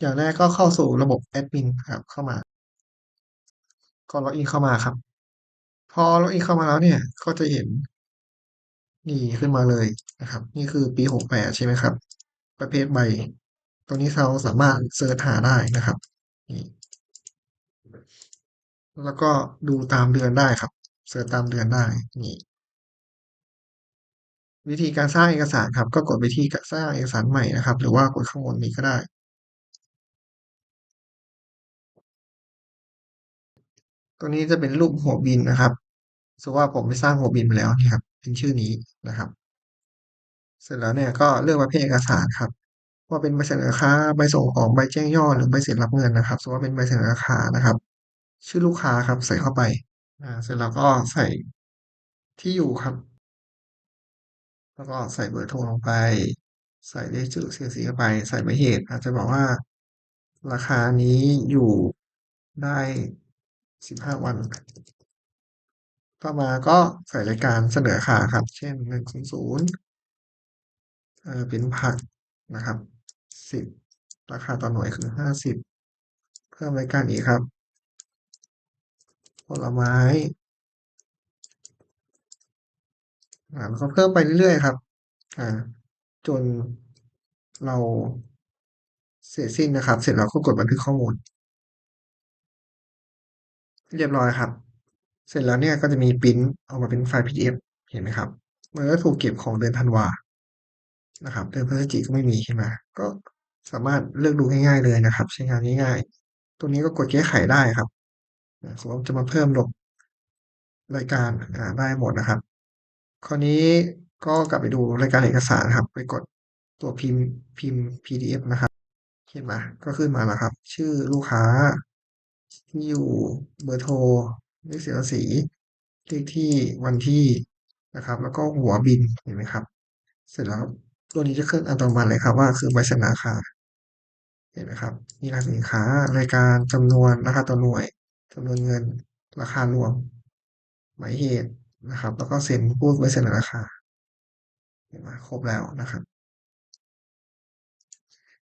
อย่างแรกก็เข้าสู่ระบบแอดมินครับเข้ามา ก็ล็อกอินเข้ามาครับ พอล็อกอินเข้ามาแล้วเนี่ย ก็จะเห็น นี่ขึ้นมาเลยนะครับ นี่คือปี68ใช่ไหมครับ ประเภทใบ ตรงนี้เราสามารถเสิร์ชหาได้นะครับนี่แล้วก็ดูตามเดือนได้ครับ เสิร์ชตามเดือนได้นี่วิธีการสร้างเอกสารครับ ก็กดไปที่สร้างเอกสารใหม่นะครับ หรือว่ากดข้างบนนี้ก็ได้ ตัวนี้จะเป็นรูปหัวบินนะครับสมมติว่าผมไปสร้างหัวบินมาแล้วนี่ครับ เป็นชื่อนี้นะครับ เสร็จแล้วเนี่ยก็เลือกประเภทเอกสารครับ ว่าเป็นใบเสนอค่าใบส่งออกใบแจ้งยอดหรือใบเสร็จรับเงินนะครับสมมติว่าเป็นใบเสนอราคานะครับ ชื่อลูกค้าครับใส่เข้าไปอ่าเสร็จแล้วก็ใส่ที่อยู่ครับ แล้วก็ใส่เบอร์โทรลงไป ใส่เลขจุด CVC เข้าไป ใส่หมายเหตุ อาจจะบอกว่า ราคานี้อยู่ได้ 15วัน ต่อมาก็ใส่รายการเสนอราคาครับ เช่น100เอ่อเป็นผักนะครับ10ราคาต่อหน่วยคือ50เพิ่มรายการอีกครับ ผลไม้อ่าแล้วก็เพิ่มไปเรื่อยๆครับ อ่า จนเราเสร็จสิ้นนะครับ เสร็จแล้วก็กดบันทึกข้อมูล เรียบร้อยครับ เสร็จแล้วเนี่ยก็จะมีพรินต์ออกมาเป็นไฟล์ PDF เห็นไหมครับ มันก็ถูกเก็บของเดือนธันวานะครับ เดือนพฤศจิกก็ไม่มีใช่ไหมก็สามารถเลือกดูง่ายๆเลยนะครับ ใช้งานง่ายๆ ตรงนี้ก็กดแก้ไขได้ครับสมมติจะมาเพิ่มลบรายการอ่าได้หมดนะครับ คราวนี้ก็กลับไปดูรายการเอกสารครับ ไปกดตัวพิมพ์พิมพ์ PDF นะครับ เห็นไหมก็ขึ้นมาแล้วครับ ชื่อลูกค้า ที่อยู่เบอร์โทรเลขเสียภาษีเลขที่วันที่นะครับ แล้วก็หัวบินเห็นไหมครับ เสร็จแล้วตัวนี้จะขึ้นอัตโนมัติเลยครับว่าคือใบเสนอราคาเห็นไหมครับ มีรายสินค้ารายการจำนวนราคาต่อหน่วยจำนวนเงินราคารวม หมายเหตุนะครับ แล้วก็เซ็นผู้ใบเสนอราคาเห็นไหมครบแล้วนะครับ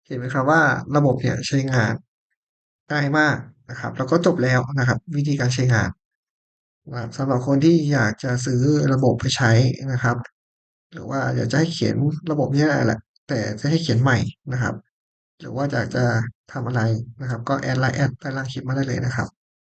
เห็นไหมครับว่าระบบเนี่ยใช้งานง่ายมาก นะครับ แล้วก็จบแล้วนะครับ วิธีการใช้งานนะครับสำหรับคนที่อยากจะซื้อระบบไปใช้นะครับ หรือว่าอยากจะให้เขียนระบบนี้แหละ แต่จะให้เขียนใหม่นะครับ หรือว่าอยากจะทำอะไรนะครับ ก็แอด LINE@ ใต้ล่างคลิปมาได้เลยนะครับ